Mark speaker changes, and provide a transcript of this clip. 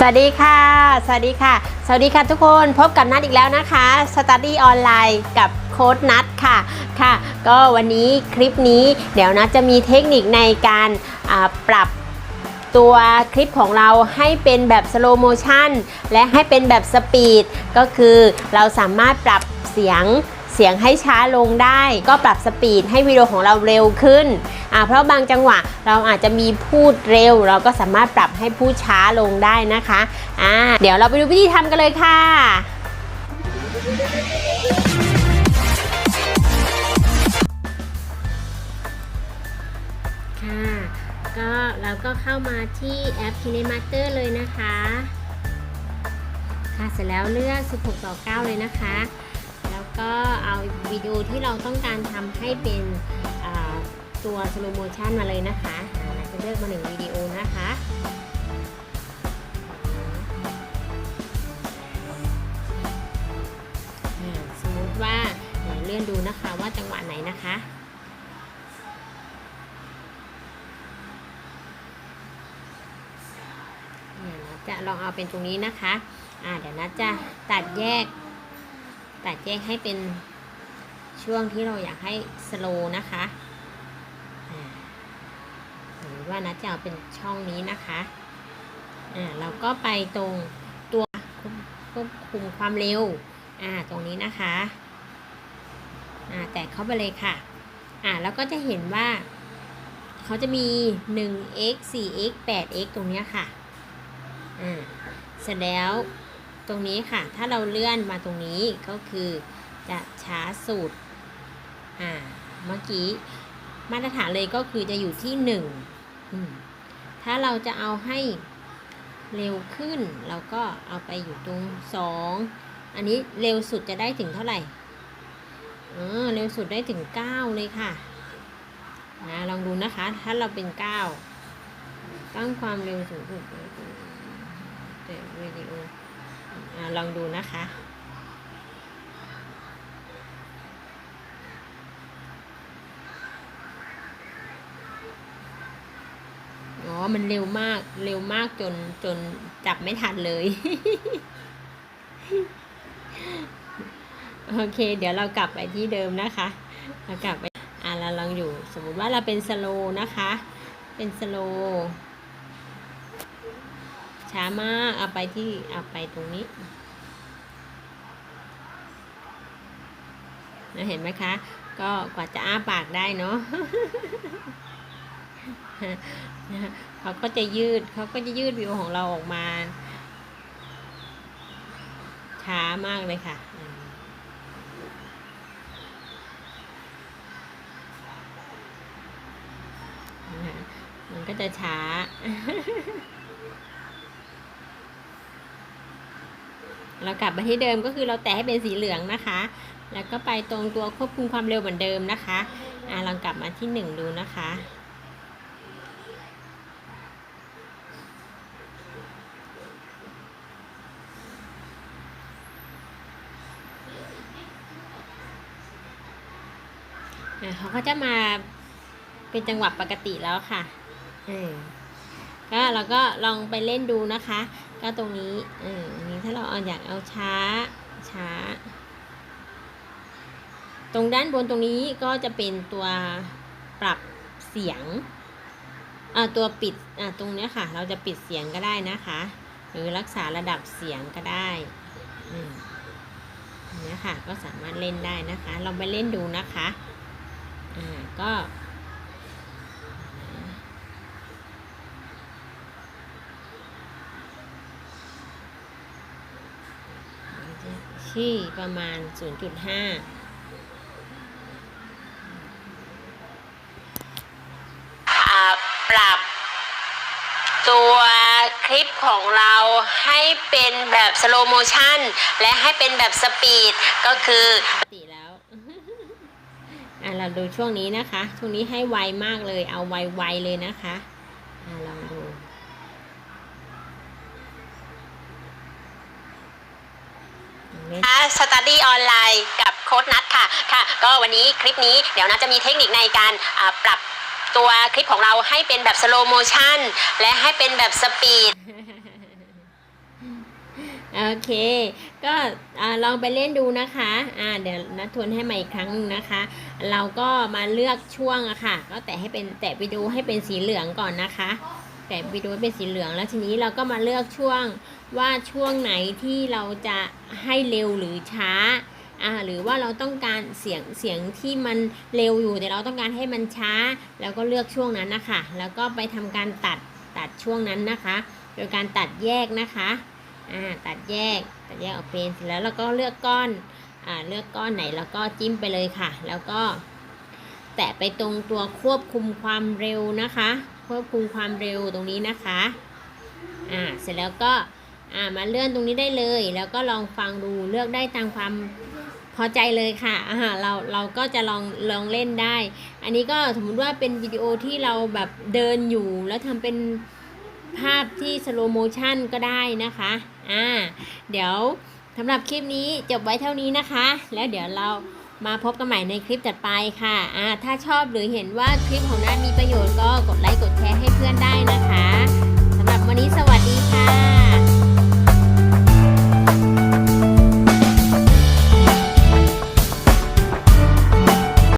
Speaker 1: สวัสดีค่ะ สวัสดีค่ะ สวัสดีค่ะทุกคนพบกับนัดอีกแล้วนะคะ Study ออนไลน์กับโค้ดนัดค่ะค่ะ ก็วันนี้คลิปนี้เดี๋ยวนัดจะมีเทคนิคในการปรับตัวคลิปของเราให้เป็นแบบสโลโมชันและให้เป็นแบบสปีดก็คือเราสามารถปรับเสียงเสียงให้ช้าลงได้ ก็ปรับสปีดให้วิดีโอของเราเร็วขึ้น เพราะบางจังหวะเราอาจจะมีพูดเร็ว เราก็สามารถปรับให้พูดช้าลงได้นะคะอ่าเดี๋ยวเราไปดูวิธีทำกันเลยค่ะค่ะก็เราก็เข้ามาที่แอป KineMaster เลยนะคะ ค่ะเสร็จแล้วเลือก 16 ต่อ 9 เลยนะคะ แล้วก็เอาวิดีโอที่เราต้องการทำให้เป็น ตัว slow motion มาเลยนะคะเราจะเลือกมาหนึ่งวิดีโอนะคะสมมติว่าเลื่อนดูนะคะว่าจังหวะไหนนะคะจะลองเอาเป็นตรงนี้นะคะ อ่า เดี๋ยวนะจะตัดแยก ตัดแยกให้เป็นช่วงที่เราอยากให้สโลนะคะ ว่านะจะเอาเป็นช่องนี้นะคะอ่าเราก็ไปตรงตัวควบคุมความเร็วอ่าตรงนี้นะคะอ่าแตะเข้าไปเลยค่ะอ่าแล้วก็จะเห็นว่าเขาจะมี 1x 4x 8x ตรงเนี้ยค่ะอ่าเสร็จแล้วตรงนี้ค่ะ ถ้าเราเลื่อนมาตรงนี้ก็คือจะช้าสุดอ่าเมื่อกี้มาตรฐานเลยก็คือจะอยู่ที่หนึ่ง ถ้าเราจะเอาให้เร็วขึ้น เราก็เอาไปอยู่ตรงสองอันนี้เร็วสุดจะได้ถึงเท่าไหร่เออเร็วสุดได้ถึงเก้าเลยค่ะนะลองดูนะคะ ถ้าเราเป็นเก้าตั้งความเร็วสูงสุดแต่วิดีโอลองดูนะคะ อ๋อมันเร็วมากเร็วมากจนจนจับไม่ทันเลย โอเค เดี๋ยวเรากลับไปที่เดิมนะคะ เรากลับไปอ่าเราลองอยู่ สมมุติว่าเราเป็นสโลนะคะ เป็นสโลช้ามากเอาไปที่เอาไปตรงนี้นะเห็นไหมคะ ก็กว่าจะอ้าปากได้เนาะ เขาก็จะยืดเขาก็จะยืดวิวของเราออกมา ช้ามากเลยค่ะมันก็จะช้าเรากลับมาที่เดิมก็คือเราแตะให้เป็นสีเหลืองนะคะ แล้วก็ไปตรงตัวควบคุมความเร็วเหมือนเดิมนะคะ อ่าลองกลับมาที่หนึ่งดูนะคะ เขาก็จะมาเป็นจังหวะปกติแล้วค่ะเออก็เราก็ลองไปเล่นดูนะคะ ก็ตรงนี้เอออันนี้ถ้าเราเอาอยากเอาช้าช้า ตรงด้านบนตรงนี้ก็จะเป็นตัวปรับเสียงอ่าตัวปิดอ่าตรงเนี้ยค่ะ เราจะปิดเสียงก็ได้นะคะ หรือรักษาระดับเสียงก็ได้อืมอันเนี้ยค่ะก็สามารถเล่นได้นะคะ ลองไปเล่นดูนะคะ อ่าก็ที่ประมาณ 0.5อ่าปรับตัวคลิปของเราให้เป็นแบบสโลโมชันและให้เป็นแบบสปีดก็คือ เราดูช่วงนี้นะคะ ช่วงนี้ให้ไวมากเลย เอาไวๆเลยนะคะอะลองดูสตัดดี้ออนไลน์กับโค้ดนัทค่ะ ค่ะ ก็วันนี้คลิปนี้เดี๋ยวนัทจะมีเทคนิคในการอ่าปรับตัวคลิปของเราให้เป็นแบบสโลโมชันและให้เป็นแบบสปีด โอเค ก็ลองไปเล่นดูนะคะอ่าเดี๋ยวนัดทวนให้ใหม่อีกครั้งนึงนะคะ เราก็มาเลือกช่วงอะค่ะ ก็แตะให้เป็นแตะวิดีโอให้เป็นสีเหลืองก่อนนะคะ แตะวิดีโอให้เป็นสีเหลืองแล้วทีนี้เราก็มาเลือกช่วงว่าช่วงไหนที่เราจะให้เร็วหรือช้าอ่าหรือว่าเราต้องการเสียงเสียงที่มันเร็วอยู่ แต่เราต้องการให้มันช้า แล้วก็เลือกช่วงนั้นนะคะ แล้วก็ไปทำการตัดตัดช่วงนั้นนะคะ โดยการตัดแยกนะคะอ่าตัดแยก ตัดแยกออกเป็นเสร็จแล้วเราก็เลือกก้อนอ่าเลือกก้อนไหนแล้วก็จิ้มไปเลยค่ะ แล้วก็ แตะไปตรงตัวควบคุมความเร็วนะคะ ควบคุมความเร็วตรงนี้นะคะอ่าเสร็จแล้วก็อ่ามาเลื่อนตรงนี้ได้เลย แล้วก็ลองฟังดูเลือกได้ตามความพอใจเลยค่ะอ่าเราเราก็จะลองลองเล่นได้ อันนี้ก็สมมติว่าเป็นวิดีโอที่เราแบบเดินอยู่แล้วทำเป็น ภาพที่สโลโมชันก็ได้นะคะ อ่า เดี๋ยวสำหรับคลิปนี้จบไว้เท่านี้นะคะ แล้วเดี๋ยวเรามาพบกันใหม่ในคลิปถัดไปค่ะ อ่า ถ้าชอบหรือเห็นว่าคลิปของน้ามีประโยชน์ก็กดไลค์กด